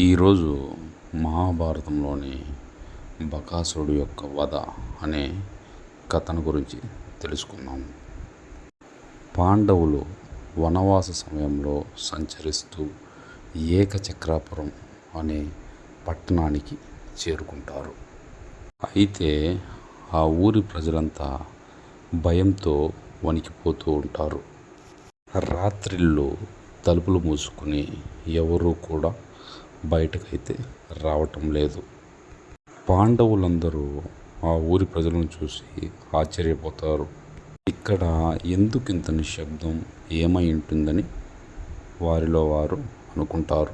ఈరోజు మహాభారతంలోని బకాసురుడు యొక్క వధ అనే కథను గురించి తెలుసుకుందాం. పాండవులు వనవాస సమయంలో సంచరిస్తూ ఏకచక్రాపురం అనే పట్టణానికి చేరుకుంటారు. అయితే ఆ ఊరి ప్రజలంతా భయంతో వణికిపోతూ ఉంటారు. రాత్రిళ్ళు తలుపులు మూసుకుని ఎవరూ కూడా బయటకైతే రావటం లేదు. పాండవులందరూ ఆ ఊరి ప్రజలను చూసి ఆశ్చర్యపోతారు. ఇక్కడ ఎందుకు ఇంత నిశ్శబ్దం? ఏమై ఉంటుందని వారిలో వారు అనుకుంటారు.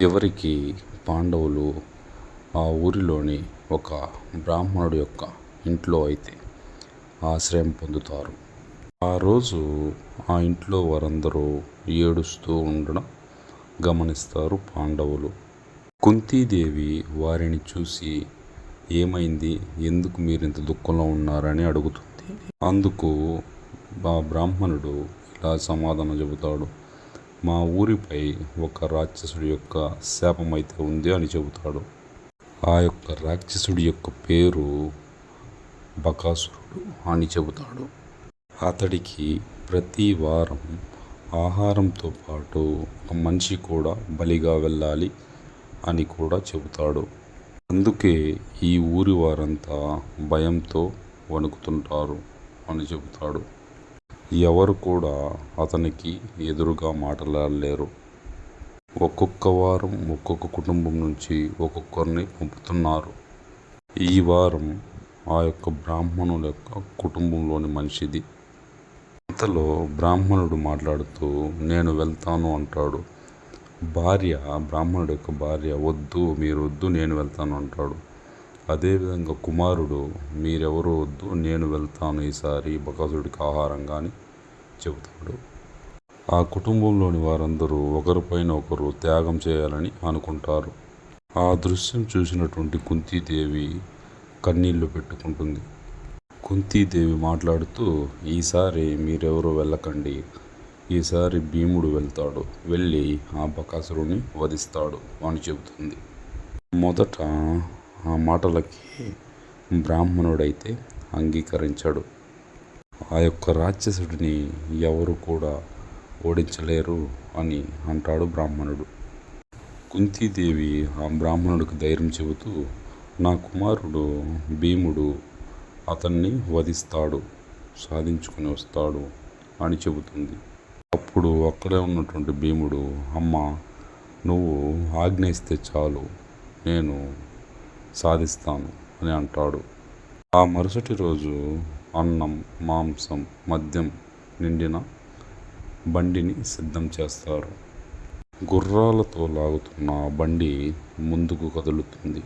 ఎవరికి? పాండవులు ఆ ఊరిలోని ఒక బ్రాహ్మణుడి యొక్క ఇంట్లో అయితే ఆశ్రయం పొందుతారు. ఆ రోజు ఆ ఇంట్లో వారందరూ ఏడుస్తూ ఉండడం గమనిస్తారు పాండవులు. కుంతీదేవి వారిని చూసి ఏమైంది? ఎందుకు మీరు ఇంత దుఃఖంలో ఉన్నారని అడుగుతుంది. అందుకు ఆ బ్రాహ్మణుడు ఇలా సమాధానం చెబుతాడు. మా ఊరిపై ఒక రాక్షసుడి యొక్క శాపం అయితే ఉంది అని చెబుతాడు. ఆ యొక్క రాక్షసుడి యొక్క పేరు బకాసురుడు అని చెబుతాడు. అతడికి ప్రతి వారం ఆహారంతో పాటు ఒక మనిషి కూడా బలిగా వెళ్ళాలి అని కూడా చెబుతాడు. అందుకే ఈ ఊరి వారంతా భయంతో వణుకుతుంటారు అని చెబుతాడు. ఎవరు కూడా అతనికి ఎదురుగా మాట్లాడలేరు. ఒక్కొక్క వారం ఒక్కొక్క కుటుంబం నుంచి ఒక్కొక్కరిని పంపుతున్నారు. ఈ వారం ఆ యొక్క బ్రాహ్మణుల యొక్క కుటుంబంలోని మనిషిది. అంతలో బ్రాహ్మణుడు మాట్లాడుతూ నేను వెళ్తాను అంటాడు. భార్య బ్రాహ్మణుడు యొక్క భార్య వద్దు మీరు వద్దు నేను వెళ్తాను అంటాడు. అదేవిధంగా కుమారుడు మీరెవరు వద్దు నేను వెళ్తాను ఈసారి బకాసుడికి ఆహారం కానీ చెబుతాడు. ఆ కుటుంబంలోని వారందరూ ఒకరిపైన ఒకరు త్యాగం చేయాలని అనుకుంటారు. ఆ దృశ్యం చూసినటువంటి కుంతీదేవి కన్నీళ్ళు పెట్టుకుంటుంది. కుంతీదేవి మాట్లాడుతూ ఈసారి మీరెవరూ వెళ్ళకండి. ఈసారి భీముడు వెళ్తాడు. వెళ్ళి ఆ బకాసురుని వధిస్తాడు అని చెబుతుంది. మొదట ఆ మాటలకి బ్రాహ్మణుడైతే అంగీకరించాడు. ఆ యొక్క రాక్షసుడిని ఎవరు కూడా ఓడించలేరు అని అంటాడు బ్రాహ్మణుడు. కుంతీదేవి ఆ బ్రాహ్మణుడికి ధైర్యం చెబుతూ నా కుమారుడు భీముడు అతన్ని వధిస్తాడు సాధించుకుని వస్తాడు అని చెబుతుంది. అప్పుడు అక్కడే ఉన్నటువంటి భీముడు అమ్మ నువ్వు ఆజ్ఞ ఇస్తే చాలు నేను సాధిస్తాను అని అంటాడు. ఆ మరుసటి రోజు అన్నం మాంసం మద్యం నిండిన బండిని సిద్ధం చేస్తారు. గుర్రాలతో లాగుతున్న బండి ముందుకు కదులుతుంది.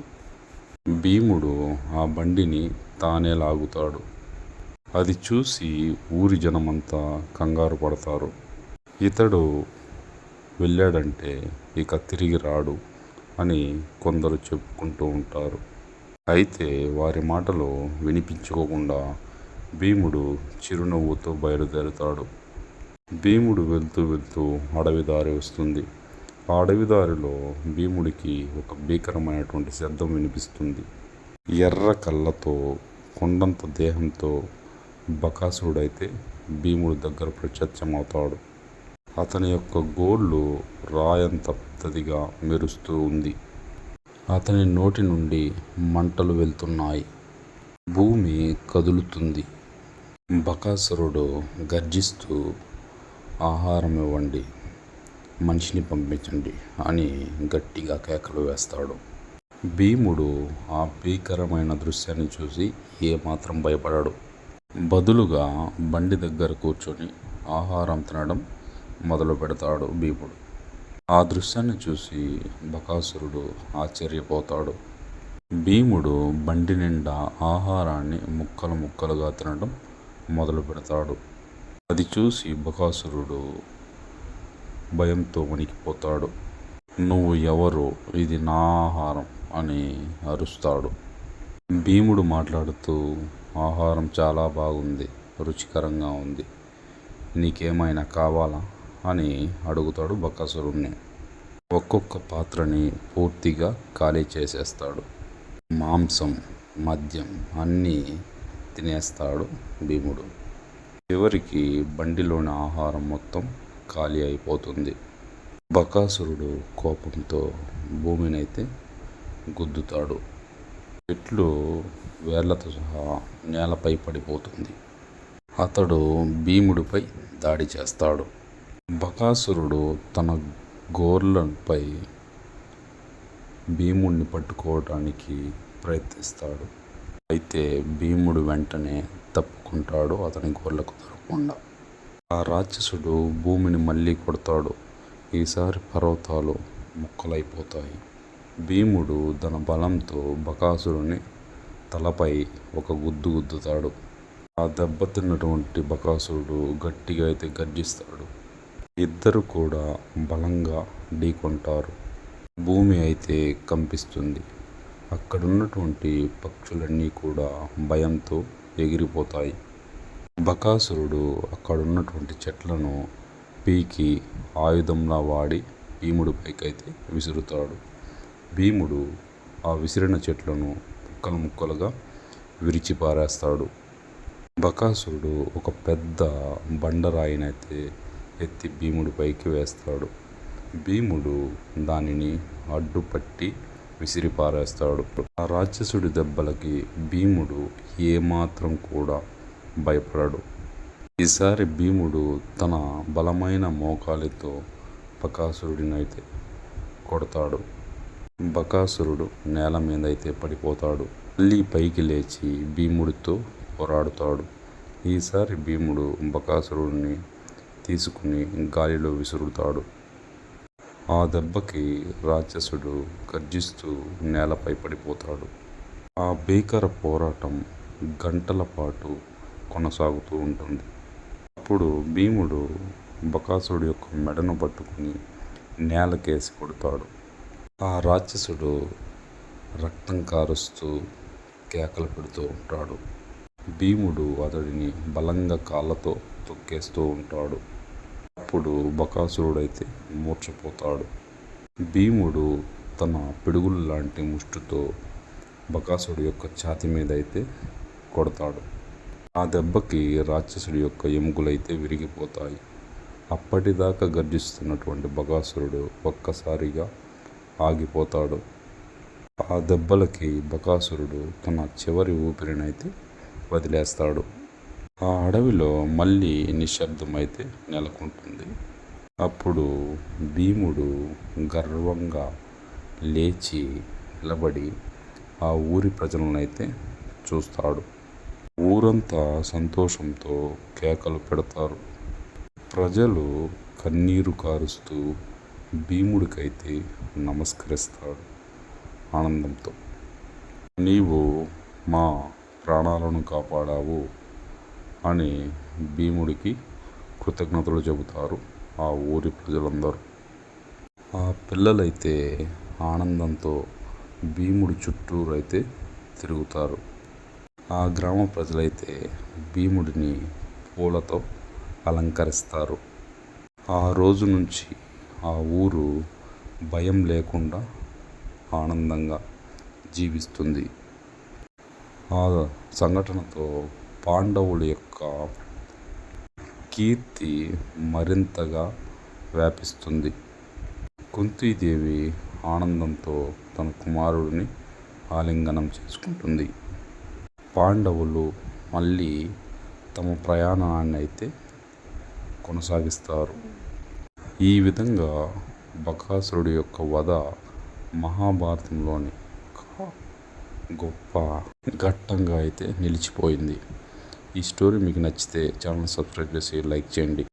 భీముడు ఆ బండిని తానే లాగుతాడు. అది చూసి ఊరి జనమంతా కంగారు పడతారు. ఇతడు వెళ్ళాడంటే ఇక తిరిగి రాడు అని కొందరు చెప్పుకుంటూ ఉంటారు. అయితే వారి మాటలు వినిపించుకోకుండా భీముడు చిరునవ్వుతో బయలుదేరుతాడు. భీముడు వెళ్తూ వెళ్తూ అడవి దారి వస్తుంది. ఆ అడవి దారిలో భీముడికి ఒక భీకరమైనటువంటి శబ్దం వినిపిస్తుంది. ఎర్ర కళ్ళతో కొండంత దేహంతో బకాసురుడైతే భీముడి దగ్గర ప్రత్యక్షమవుతాడు. అతని యొక్క గోళ్ళు రాయంత పెద్దదిగా మెరుస్తూ ఉంది. అతని నోటి నుండి మంటలు వెళ్తున్నాయి. భూమి కదులుతుంది. బకాసురుడు గర్జిస్తూ ఆహారం ఇవ్వండి మనిషిని పంపించండి అని గట్టిగా కేకలు వేస్తాడు. భీముడు ఆ భీకరమైన దృశ్యాన్ని చూసి ఏమాత్రం భయపడాడు. బదులుగా బండి దగ్గర కూర్చొని ఆహారం తినడం మొదలు పెడతాడు భీముడు. ఆ దృశ్యాన్ని చూసి బకాసురుడు ఆశ్చర్యపోతాడు. భీముడు బండి నిండా ఆహారాన్ని ముక్కలు ముక్కలుగా తినడం మొదలు పెడతాడు. అది చూసి బకాసురుడు భయంతో వణికిపోతాడు. నువ్వు ఎవరు? ఇది నా ఆహారం అని అరుస్తాడు. భీముడు మాట్లాడుతూ ఆహారం చాలా బాగుంది రుచికరంగా ఉంది. నీకేమైనా కావాలా? అని అడుగుతాడు బకాసురుణ్ణి ఒక్కొక్క పాత్రని పూర్తిగా ఖాళీ చేసేస్తాడు. మాంసం మద్యం అన్నీ తినేస్తాడు భీముడు. చివరికి బండిలోని ఆహారం మొత్తం ఖాళీ అయిపోతుంది. బకాసురుడు కోపంతో భూమినైతే గుద్దుతాడు. చెట్లు వేర్లతో సహా నేలపై పడిపోతుంది. అతడు భీముడిపై దాడి చేస్తాడు. బకాసురుడు తన గోర్లపై భీముడిని పట్టుకోవడానికి ప్రయత్నిస్తాడు. అయితే భీముడు వెంటనే తప్పుకుంటాడు అతని గోర్లకు దొరకకుండా ఆ రాక్షసుడు భూమిని మళ్ళీ కొడతాడు. ఈసారి పర్వతాలు ముక్కలైపోతాయి. భీముడు తన బలంతో బకాసురుని తలపై ఒక గుద్దు గుద్దుతాడు. ఆ దెబ్బతిన్నటువంటి బకాసురుడు గట్టిగా అయితే గర్జిస్తాడు. ఇద్దరు కూడా బలంగా ఢీకొంటారు. భూమి అయితే కంపిస్తుంది. అక్కడున్నటువంటి పక్షులన్నీ కూడా భయంతో ఎగిరిపోతాయి. బకాసురుడు అక్కడున్నటువంటి చెట్లను పీకి ఆయుధంలా వాడి భీముడి పైకైతే విసురుతాడు. భీముడు ఆ విసిరిన చెట్లను ముక్కలు ముక్కలుగా విరిచి పారేస్తాడు బకాసురుడు ఒక పెద్ద బండరాయినైతే ఎత్తి భీముడి పైకి వేస్తాడు. భీముడు దానిని అడ్డుపట్టి విసిరి పారేస్తాడు ఆ రాక్షసుడి దెబ్బలకి భీముడు ఏమాత్రం కూడా భయపడడు. ఈసారి భీముడు తన బలమైన మోకాలితో బకాసురుడినైతే కొడతాడు. బకాసురుడు నేల మీద అయితే పడిపోతాడు. మళ్ళీ పైకి లేచి భీముడితో పోరాడుతాడు. ఈసారి భీముడు బకాసురుడిని తీసుకుని గాలిలో విసురుతాడు. ఆ దెబ్బకి రాక్షసుడు గర్జిస్తూ నేలపై పడిపోతాడు. ఆ భీకర పోరాటం గంటల పాటు కొనసాగుతూ ఉంటుంది. అప్పుడు భీముడు బకాసురుడు యొక్క మెడను పట్టుకుని నేలకేసి కొడతాడు. ఆ రాక్షసుడు రక్తం కారుస్తూ కేకలు పెడుతూ ఉంటాడు. భీముడు అతడిని బలంగా కాళ్ళతో తొక్కేస్తూ ఉంటాడు. అప్పుడు బకాసురుడైతే మూర్చపోతాడు భీముడు తన పిడుగులు లాంటి ముష్టితో బకాసుడు యొక్క ఛాతి మీద అయితే కొడతాడు. ఆ దెబ్బకి రాక్షసుడి యొక్క ఎముకలైతే విరిగిపోతాయి. అప్పటిదాకా గర్జిస్తున్నటువంటి బకాసురుడు ఒక్కసారిగా ఆగిపోతాడు. ఆ దెబ్బలకి బకాసురుడు తన చివరి ఊపిరినైతే వదిలేస్తాడు. ఆ అడవిలో మళ్ళీ నిశ్శబ్దమైతే నెలకొంటుంది. అప్పుడు భీముడు గర్వంగా లేచి నిలబడి ఆ ఊరి ప్రజలనైతే చూస్తాడు. ఊరంతా సంతోషంతో కేకలు పెడతారు. ప్రజలు కన్నీరు కారుస్తూ భీముడికైతే నమస్కరిస్తాడు ఆనందంతో. నీవు మా ప్రాణాలను కాపాడావు అని భీముడికి కృతజ్ఞతలు చెబుతారు ఆ ఊరి ప్రజలందరూ. ఆ పిల్లలైతే ఆనందంతో భీముడి చుట్టూరు అయితే తిరుగుతారు. ఆ గ్రామ ప్రజలైతే భీముడిని పూలతో అలంకరిస్తారు. ఆ రోజు నుంచి ఆ ఊరు భయం లేకుండా ఆనందంగా జీవిస్తుంది. ఆ సంఘటనతో పాండవుల యొక్క కీర్తి మరింతగా వ్యాపిస్తుంది. కుంతీదేవి ఆనందంతో తన కుమారుడిని ఆలింగనం చేసుకుంటుంది. పాండవులు మళ్ళీ తమ ప్రయాణాన్ని అయితే కొనసాగిస్తారు. ఈ విధంగా బకాసురుడి యొక్క వధ మహాభారతంలోని ఒక గొప్ప ఘట్టంగా అయితే నిలిచిపోయింది. ఈ స్టోరీ మీకు నచ్చితే ఛానల్ సబ్స్క్రైబ్ చేసి లైక్ చేయండి.